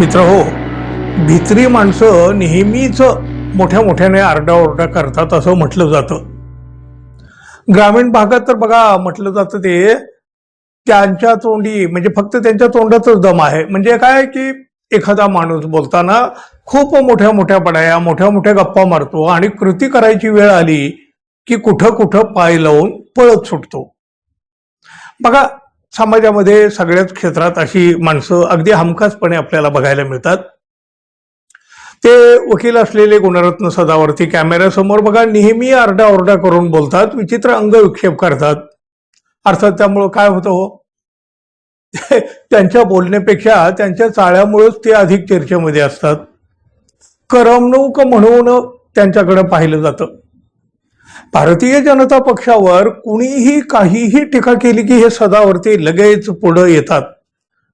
मित्र हो. भित्री माणसं नेहमीच मोठ्या मोठ्याने आरडाओरडा करतात असं म्हटलं जातं. ग्रामीण भागात तर बघा म्हटलं जातं ते त्यांच्या तोंडी म्हणजे फक्त त्यांच्या तोंडातच दम आहे. म्हणजे काय की एखादा माणूस बोलताना खूप मोठ्या मोठ्या पडाया मोठ्या मोठ्या गप्पा मारतो आणि कृती करायची वेळ आली की कुठं कुठं पाय लावून पळत सुटतो. बघा समाजामध्ये सगळ्याच क्षेत्रात अशी माणसं अगदी हमखासपणे आपल्याला बघायला मिळतात. ते वकील असलेले गुणरत्न सदावरती कॅमेऱ्यासमोर बघा नेहमी आरडाओरडा करून बोलतात विचित्र अंगविक्षेप करतात. अर्थात त्यामुळं काय होतं हो? त्यांच्या बोलण्यापेक्षा त्यांच्या चाळ्यामुळेच ते अधिक चर्चेमध्ये असतात. करमणूक म्हणून त्यांच्याकडे पाहिलं जातं. भारतीय जनता पक्षावर कुणीही काहीही टीका केली की हे सदावरती लगेच पुढं येतात.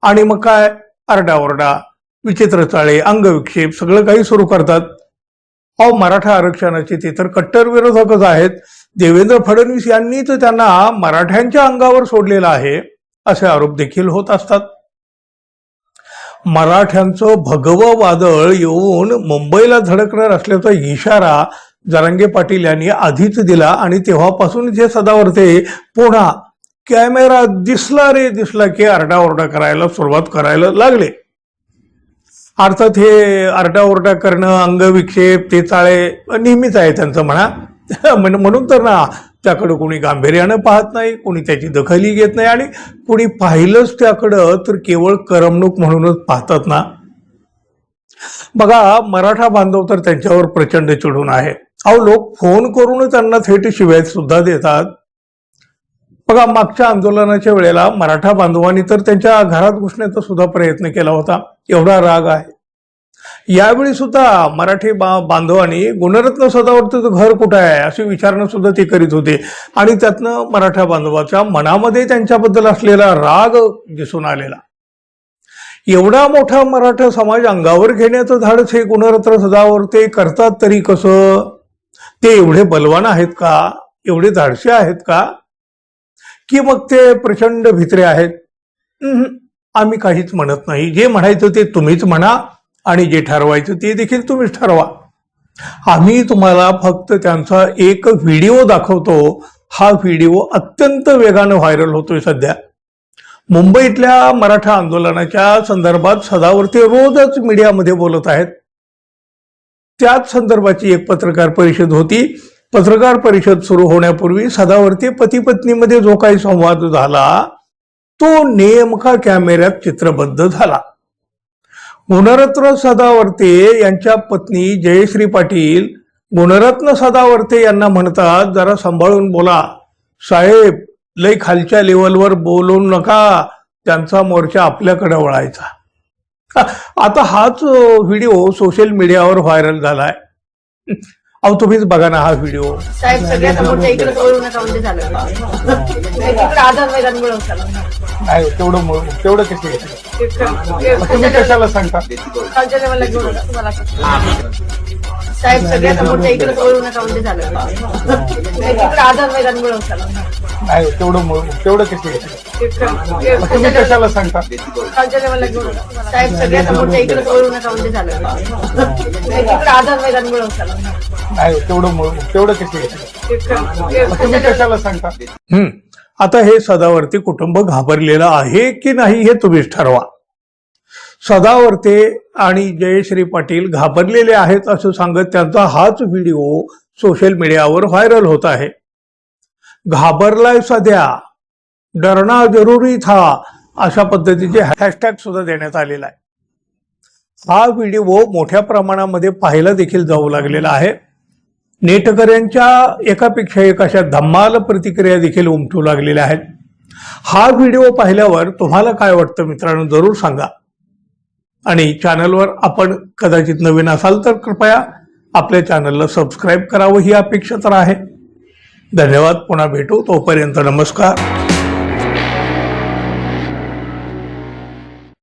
आणि मग काय? आरडाओरडा विचित्र चाळे अंगविक्षेप सगळं काही सुरू करतात. अहो मराठा आरक्षणाचे ते तर कट्टर विरोधकच आहेत. देवेंद्र फडणवीस यांनी तर त्यांना मराठ्यांच्या अंगावर सोडलेला आहे असे आरोप देखील होत असतात. मराठ्यांचं भगवं वादळ येऊन मुंबईला धडकणार असल्याचा इशारा जरांगे पाटील यांनी आधीच दिला आणि तेव्हापासून जे सदावरते पुन्हा कॅमेरा दिसला रे दिसला की आरडाओरडा करायला सुरुवात करायला लागले. अर्थात हे आरडाओरडा करणं अंगविक्षेप ते चाळे नेहमीच आहे त्यांचं म्हणा. म्हण- म्हणून तर ना त्याकडं कोणी गांभीर्यानं पाहत नाही कोणी त्याची दखलही घेत नाही आणि कोणी पाहिलंच त्याकडं तर केवळ करमणूक म्हणूनच पाहतात ना. बघा मराठा बांधव तर त्यांच्यावर प्रचंड चिडून आहे. अहो लोक फोन करून त्यांना थेट शिव्या सुद्धा देतात. बघा मागच्या आंदोलनाच्या वेळेला मराठा बांधवांनी तर त्यांच्या घरात घुसण्याचा सुद्धा प्रयत्न केला होता. एवढा राग आहे. यावेळी सुद्धा मराठी बा बांधवांनी गुणरत्न सदावरचं घर कुठं आहे अशी विचारणं सुद्धा ते करीत होते. आणि त्यातनं मराठा बांधवाच्या मनामध्ये त्यांच्याबद्दल असलेला राग दिसून आलेला. एवढा मोठा मराठा समाज अंगावर घेण्याचं धाडस हे गुणरत्न सदावर ते करतात तरी कसं? ते एवढे बलवान आहेत का? एवढे धाडसे आहेत का? की मग ते प्रचंड भित्रे आहेत? आम्ही काहीच म्हणत नाही. जे म्हणायचं ते तुम्हीच म्हणा आणि जे ठरवायचं ते देखील तुम्हीच ठरवा. आम्ही तुम्हाला फक्त त्यांचा एक व्हिडिओ दाखवतो. हा व्हिडिओ अत्यंत वेगानं व्हायरल होतोय सध्या. मुंबईतल्या मराठा आंदोलनाच्या संदर्भात सदावरती रोजच मीडियामध्ये बोलत आहेत. त्याच संदर्भाची एक पत्रकार परिषद होती. पत्रकार परिषद सुरू होण्यापूर्वी सदावर्ती पती पत्नीमध्ये जो काही संवाद झाला तो नेमका कॅमेऱ्यात चित्रबद्ध झाला. गुणरत्न सदावर्ते यांच्या पत्नी जयश्री पाटील गुणरत्न सदावर्ते यांना म्हणतात जरा सांभाळून बोला. साहेब लय खालच्या लेवलवर बोलू नका. त्यांचा मोर्चा आपल्याकडे वळायचा. आता हाच व्हिडिओ सोशल मीडियावर व्हायरल झालाय अहो तुम्हीच बघा ना हा व्हिडिओ साहेब सगळ्यात मोठ्या इकडे कळू नका म्हणजे झालं तिकडे आधार मैदान मिळवून नाही तेवढं मग- तेवढं तुम्ही कशाला सांगता खालच्या लेवलला घेऊ नका तुम्हाला साहेब सगळ्यात मोठ्या इकडे कळू नका म्हणजे झालं. तिकडे आधार मैदान मिळवून नाही तेवढं मग- तेवढं? मग तुम्ही कशाला सांगता? खालच्या लेवलला साहेब सगळ्यात मोठ्या इकडे कळू नका म्हणजे झालं. तिकडे आधार मैदान मिळवून नाही तेवढं मग- तेवढं? मग तुम्ही कशाला सांगता? हम्म. आता हे सदावर्ती कुटुंब घाबरलेलं आहे की नाही हे तुम्हीच ठरवा. सदावर्ते आणि जयश्री पाटील घाबरलेले आहेत असं सांगत त्यांचा हाच व्हिडिओ सोशल मीडियावर व्हायरल होत आहे. घाबरलाय सध्या. डरणा जरुरी था अशा पद्धतीचे हॅशटॅग सुद्धा देण्यात आलेला आहे. हा व्हिडिओ मोठ्या प्रमाणामध्ये पाहायला देखील जाऊ लागलेला आहे. नेटकऱ्यांच्या एकापेक्षा एक अशा धम्माल प्रतिक्रिया देखील उमटू लागलेल्या आहेत. हा व्हिडिओ पाहिल्यावर तुम्हाला काय वाटतं मित्रांनो? जरूर सांगा. आणि चॅनलवर आपण कदाचित नवीन असाल तर कृपया आपल्या चॅनलला सबस्क्राईब करावं. ही अपेक्षा तर आहे. धन्यवाद. पुन्हा भेटू. तोपर्यंत नमस्कार.